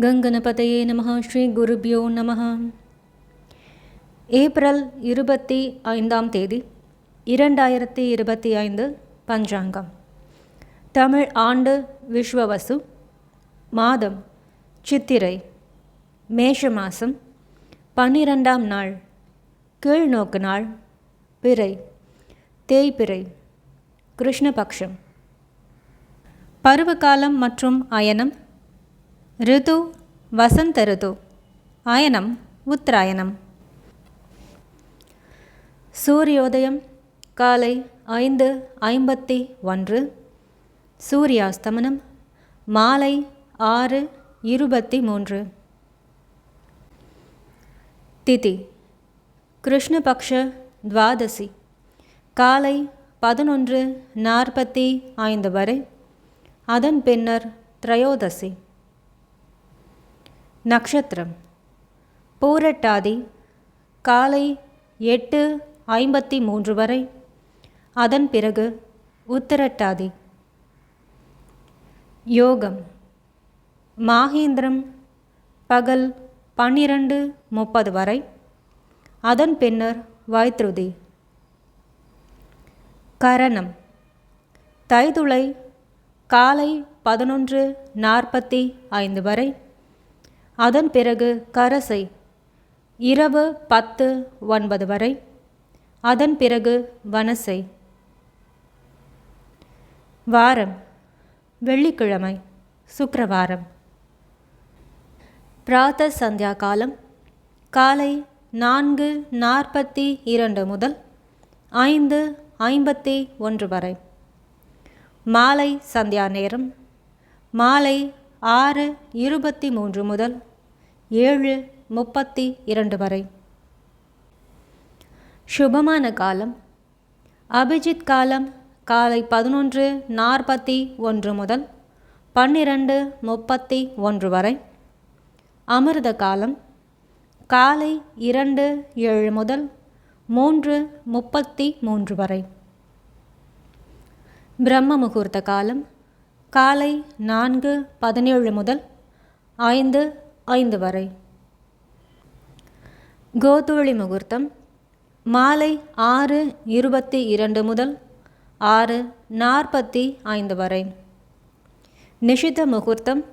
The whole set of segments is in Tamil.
கங்கணபதையே நமः ஸ்ரீ குருபியோ நமக ஏப்ரல் இருபத்தி ஐந்தாம் தேதி இரண்டாயிரத்தி இருபத்தி ஐந்து பஞ்சாங்கம். தமிழ் ஆண்டு விஸ்வவசு மாதம் சித்திரை மேஷ மாதம் பன்னிரெண்டாம் நாள் கீழ்நோக்கு நாள் பிறை தேய்பிறை கிருஷ்ணபக்ஷம். பருவகாலம் மற்றும் அயனம் ரிது வசந்த ரிது அயனம் உத்தராயணம் சூரியோதயம் காலை ஐந்து ஐம்பத்தி ஒன்று சூரியாஸ்தமனம் மாலை ஆறு இருபத்தி மூன்று। திதி கிருஷ்ணபக்ஷ துவாதசி காலை பதினொன்று நாற்பத்தி ஐந்து வரை அதன் பின்னர் திரையோதசி। நட்சத்திரம் பூரட்டாதி காலை எட்டு ஐம்பத்தி மூன்று வரை. அதன் பிறகு உத்தரட்டாதி. யோகம். மாகேந்திரம் பகல் பன்னிரண்டு முப்பது வரை. அதன் பின்னர் வைத்ருதி. கரணம். தைதுளை காலை பதினொன்று நாற்பத்தி ஐந்து வரை. அதன் பிறகு கரசை இரவு பத்து ஒன்பது வரை அதன் பிறகு வனசை. வாரம் வெள்ளிக்கிழமை சுக்கரவாரம். பிராத்த சந்தியா காலம் காலை நான்கு நாற்பத்தி இரண்டு முதல் ஐந்து ஐம்பத்தி ஒன்று வரை. மாலை சந்தியா நேரம் மாலை ஆறு இருபத்தி மூன்று முதல் ஏழு முப்பத்தி இரண்டு வரை. சுபமான காலம். அபிஜித் காலம் காலை பதினொன்று நாற்பத்தி ஒன்று முதல் பன்னிரண்டு முப்பத்தி ஒன்று வரை. அமிர்த காலம் காலை இரண்டு ஏழு முதல் மூன்று முப்பத்தி மூன்று வரை. பிரம்ம முகூர்த்த காலம் காலை நான்கு பதினேழு முதல் ஐந்து ஐந்து வரை. கோதுவளி முகூர்த்தம் மாலை ஆறு இருபத்தி இரண்டு முதல் ஆறு நாற்பத்தி ஐந்து வரை. நிஷித முகூர்த்தம்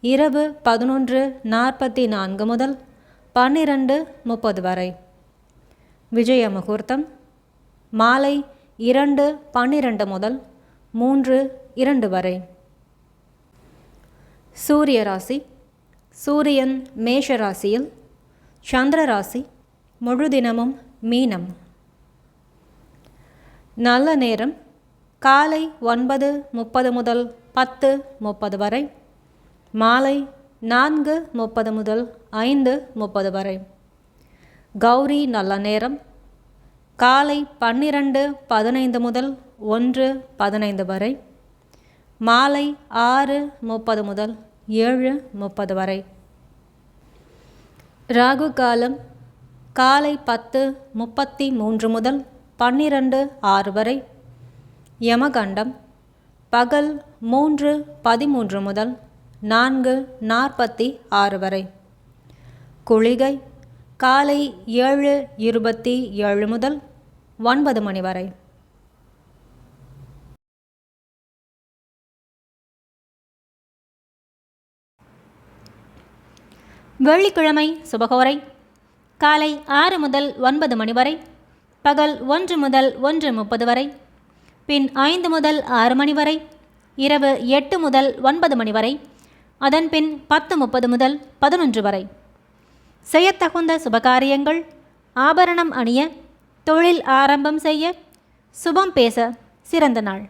இரவு பதினொன்று நாற்பத்தி நான்கு முதல் பன்னிரண்டு முப்பது வரை. விஜய முகூர்த்தம் மாலை இரண்டு பன்னிரண்டு முதல் மூன்று இரண்டு வரை. சூரிய ராசி சூரியன் மேஷ ராசியில் சந்திர ராசி முழு தினமும் மீனம். நல்ல நேரம் காலை ஒன்பது முப்பது முதல் பத்து முப்பது வரை மாலை நான்கு முப்பது முதல் ஐந்து முப்பது வரை. கௌரி நல்ல நேரம் காலை பன்னிரண்டு பதினைந்து முதல் ஒன்று பதினைந்து வரை மாலை ஆறு முப்பது முதல் ஏழு முப்பது வரை. ராகு காலம் காலை பத்து முப்பத்தி மூன்று முதல் பன்னிரண்டு ஆறு வரை. யமகண்டம் பகல் மூன்று பதிமூன்று முதல் நான்கு நாற்பத்தி ஆறு வரை. குளிகை காலை ஏழு இருபத்தி ஏழு முதல் ஒன்பது மணி வரை. வெள்ளிக்கிழமை சுபகோரை. காலை ஆறு முதல் ஒன்பது மணி வரை. பகல் ஒன்று முதல் ஒன்று முப்பது வரை. பின் ஐந்து முதல் ஆறு மணி வரை. இரவு எட்டு முதல் ஒன்பது மணி வரை. அதன் பின் பத்து முப்பது முதல் பதினொன்று வரை. செய்யத்தகுந்த சுபகாரியங்கள். ஆபரணம் அணிய தொழில் ஆரம்பம் செய்ய சுபம் பேச சிறந்த நாள்.